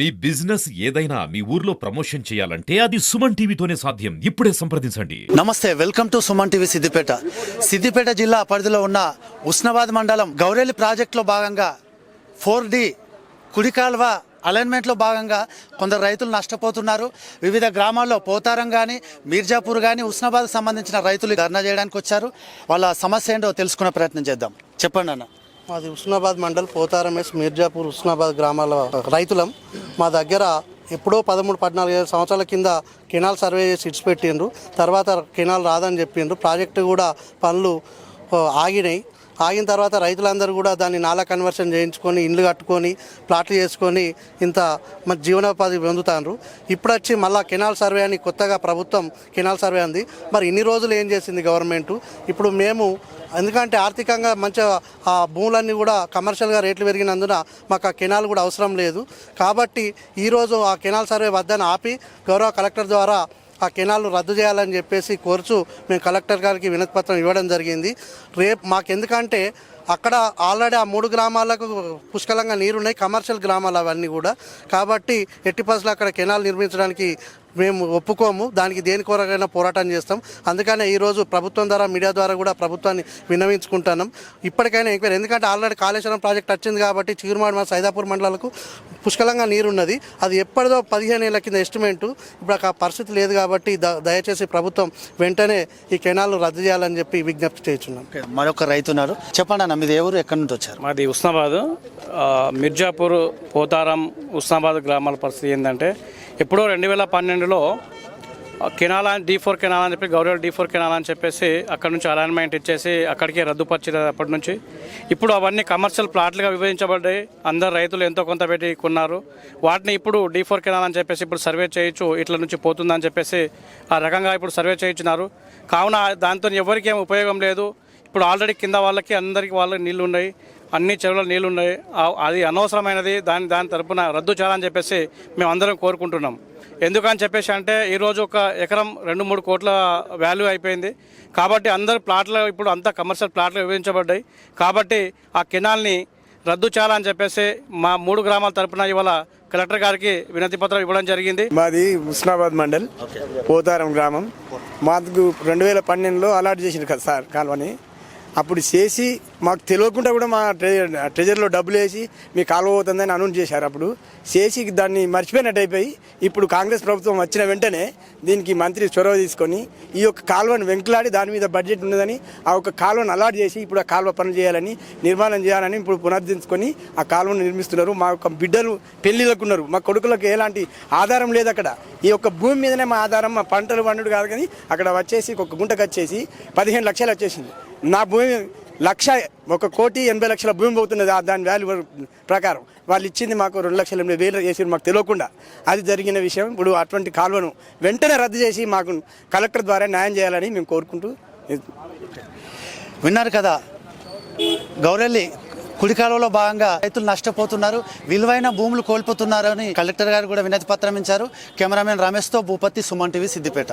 మీ business ఏదైనా మీ ఊర్లో promotion చేయాలంటే అది సుమన్ టీవీతోనే సాధ్యం. ఇప్పుడే సంప్రదించండి. నమస్తే welcome to Suman TV Siddipet. Siddipet జిల్లా పరిధిలో ఉన్న ఉస్నాబాద్ మండలం గౌరేలి ప్రాజెక్టులో భాగంగా ఫోర్ డి కుడికాల్వ అలైన్మెంట్లో భాగంగా కొందరు రైతులు నష్టపోతున్నారు. వివిధ గ్రామాల్లో పోతారం కానీ మీర్జాపూర్ కానీ ఉస్నాబాద్ సంబంధించిన రైతులు ధర్నా చేయడానికి వచ్చారు. వాళ్ళ సమస్య ఏంటో తెలుసుకునే ప్రయత్నం చేద్దాం. చెప్పండి అన్న. మాది ఉస్నాబాద్ మండల్ పోతారమేస్ మీర్జాపూర్ ఉస్నాబాద్ గ్రామాల రైతులం. మా దగ్గర ఎప్పుడో పదమూడు పద్నాలుగు ఐదు సంవత్సరాల కింద కెనాల్ సర్వే చేసి ఇడ్స్ పెట్టిండ్రు. తర్వాత కెనాల్ రాదని చెప్పిండ్రు. ప్రాజెక్టు కూడా పనులు ఆగినాయి. ఆగిన తర్వాత రైతులందరూ కూడా దాన్ని నాలా కన్వర్షన్ చేయించుకొని ఇండ్లు కట్టుకొని ప్లాట్లు చేసుకొని ఇంత మన జీవనోపాధి పొందుతారు ఇప్పుడు వచ్చి మళ్ళా కెనాల్ సర్వే అని కొత్తగా ప్రభుత్వం కెనాల్ సర్వే అంది. మరి ఇన్ని రోజులు ఏం చేసింది గవర్నమెంట్? ఇప్పుడు మేము ఎందుకంటే ఆర్థికంగా మంచిగా ఆ భూములన్నీ కూడా కమర్షియల్గా రేట్లు పెరిగినందున మాకు ఆ కెనాల్ కూడా అవసరం లేదు. కాబట్టి ఈరోజు ఆ కెనాల్ సర్వే వద్దని ఆపి గౌరవ కలెక్టర్ ద్వారా ఆ కెనాల్ను రద్దు చేయాలని చెప్పేసి కోరుచు మేము కలెక్టర్ గారికి వినతిపత్రం ఇవ్వడం జరిగింది. రేపు మాకెందుకంటే అక్కడ ఆల్రెడీ ఆ మూడు గ్రామాలకు పుష్కలంగా నీరున్నాయి కమర్షియల్ గ్రామాలు అవన్నీ కూడా. కాబట్టి ఎట్టి పరిస్థితుల్లో అక్కడ కెనాల్ నిర్మించడానికి మేము ఒప్పుకోము. దానికి దేని కొరకైనా పోరాటం చేస్తాం. అందుకనే ఈరోజు ప్రభుత్వం ద్వారా మీడియా ద్వారా కూడా ప్రభుత్వాన్ని విన్నవించుకుంటున్నాం. ఇప్పటికైనా ఎంక్వైరీ ఎందుకంటే ఆల్రెడీ కాళేశ్వరం ప్రాజెక్ట్ వచ్చింది కాబట్టి చిగురుమాడి మన సైదాపూర్ మండలాలకు పుష్కలంగా నీరున్నది. అది ఎప్పటిదో పదిహేను ఏళ్ళ కింద ఎస్టిమేటు. ఇప్పుడు ఆ పరిస్థితి లేదు కాబట్టి ద- దయచేసి ప్రభుత్వం వెంటనే ఈ కెనాల్ను రద్దు చేయాలని చెప్పి విజ్ఞప్తి చేస్తున్నాం. మరొక రైతున్నారు చెప్పండి అన్న మీది ఎవరు ఎక్కడి నుంచి వచ్చారు మాది ఉస్నాబాద్. మిర్జాపూర్ పోతారం ఉస్నాబాద్ గ్రామాల పరిస్థితి ఏంటంటే ఎప్పుడో రెండు వేల పన్నెండులో కెనాల్ అని డీ ఫోర్ కెనాల్ అని చెప్పి గౌరవ డీ ఫోర్ కెనాల్ అని చెప్పేసి అక్కడ నుంచి అలైన్మెంట్ ఇచ్చేసి అక్కడికే రద్దుపరిచారు అప్పటి నుంచి. ఇప్పుడు అవన్నీ కమర్షియల్ ప్లాట్లుగా విభజించబడ్డాయి. అందరు రైతులు ఎంతో కొంత పెట్టి కొన్నారు. వాటిని ఇప్పుడు డీ ఫోర్ కెనాల్ అని చెప్పేసి ఇప్పుడు సర్వే చేయొచ్చు ఇట్ల నుంచి పోతుందని చెప్పేసి ఆ రకంగా ఇప్పుడు సర్వే చేయించినారు. కావున దాంతో ఎవరికేం ఉపయోగం లేదు. ఇప్పుడు ఆల్రెడీ కింద వాళ్ళకి అందరికి వాళ్ళకి నీళ్ళు ఉన్నాయి అన్ని చెరువుల నీళ్ళు ఉన్నాయి అది అనవసరమైనది. దాని దాని తరపున రద్దు చేయాలని చెప్పేసి మేము అందరం కోరుకుంటున్నాం. ఎందుకని చెప్పేసి అంటే ఈరోజు ఒక ఎకరం రెండు మూడు కోట్ల వాల్యూ అయిపోయింది. కాబట్టి అందరు ప్లాట్లు ఇప్పుడు అంతా కమర్షియల్ ప్లాట్లు విభజించబడ్డాయి. కాబట్టి ఆ కెనాల్ని రద్దు చేయాలని చెప్పేసి మా మూడు గ్రామాల తరపున ఇవాళ కలెక్టర్ గారికి వినతి పత్రం ఇవ్వడం జరిగింది. మాది ఉస్నాబాద్ మండల్ పోతారం గ్రామం. మాకు రెండు వేల పన్నెండులో అలాట్ చేసింది కదా సార్ కాలువని. అప్పుడు చేసి మాకు తెలియకుండా కూడా మా ట్రెజర్ ట్రెజర్లో డబ్బులు వేసి మీ కాలువ పోతుందని అనౌన్స్ చేశారు అప్పుడు. చేసి దాన్ని మర్చిపోయినట్టు అయిపోయి ఇప్పుడు కాంగ్రెస్ ప్రభుత్వం వచ్చిన వెంటనే దీనికి మంత్రి చొరవ తీసుకొని ఈ యొక్క కాలువను వెంకలాడి దాని మీద బడ్జెట్ ఉన్నదని ఆ యొక్క కాలువను అలాట్ చేసి ఇప్పుడు ఆ కాలువ పనులు చేయాలని నిర్మాణం చేయాలని ఇప్పుడు పునరుద్ధరించుకొని ఆ కాలువను నిర్మిస్తున్నారు. మా యొక్క బిడ్డలు పెళ్ళిలకు ఉన్నారు. మా కొడుకులకు ఎలాంటి ఆధారం లేదు అక్కడ. ఈ యొక్క భూమి మీదనే మా ఆధారం మా పంటలు పండుడు కాదు కానీ అక్కడ వచ్చేసి ఒక గుంటకు వచ్చేసి పదిహేను లక్షలు వచ్చేసింది. నా భూమి లక్ష ఒక కోటి ఎనభై లక్షల భూమి పోతున్నది. దాని వాల్యూ ప్రకారం వాళ్ళు ఇచ్చింది మాకు రెండు లక్షల ఎనిమిది వేలు చేసి మాకు తెలియకుండా. అది జరిగిన విషయం ఇప్పుడు అటువంటి కాలువను వెంటనే రద్దు చేసి మాకు కలెక్టర్ ద్వారా న్యాయం చేయాలని మేము కోరుకుంటూ విన్నారు కదా. గౌరెల్లి కుడికాలంలో భాగంగా రైతులు నష్టపోతున్నారు విలువైన భూములు కోల్పోతున్నారని కలెక్టర్ గారు కూడా వినతి పత్రం ఇచ్చారు. కెమెరామెన్ రమేష్తో భూపతి సుమన్ టీవీ సిద్దిపేట.